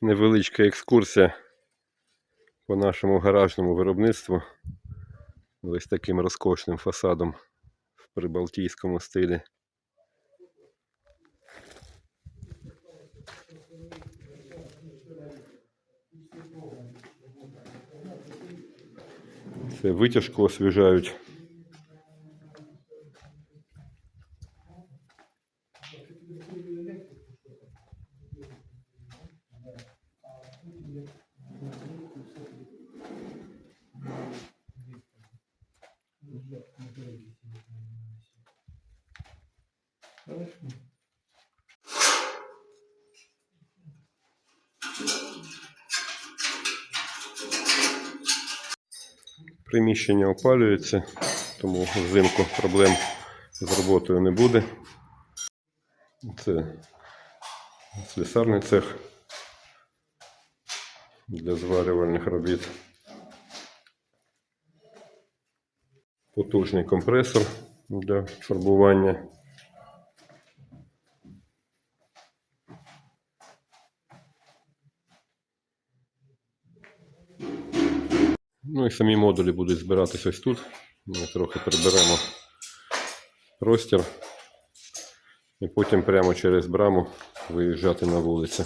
невеличка екскурсія по нашому гаражному виробництву. Ось таким розкошним фасадом в прибалтійському стилі. Це витяжку освіжають. Приміщення опалюється, тому взимку проблем з роботою не буде. Це слісарний цех для зварювальних робіт. Потужний компресор для фарбування. Ну і самі модулі будуть збиратись ось тут. Ми трохи приберемо простір. І потім прямо через браму виїжджати на вулицю.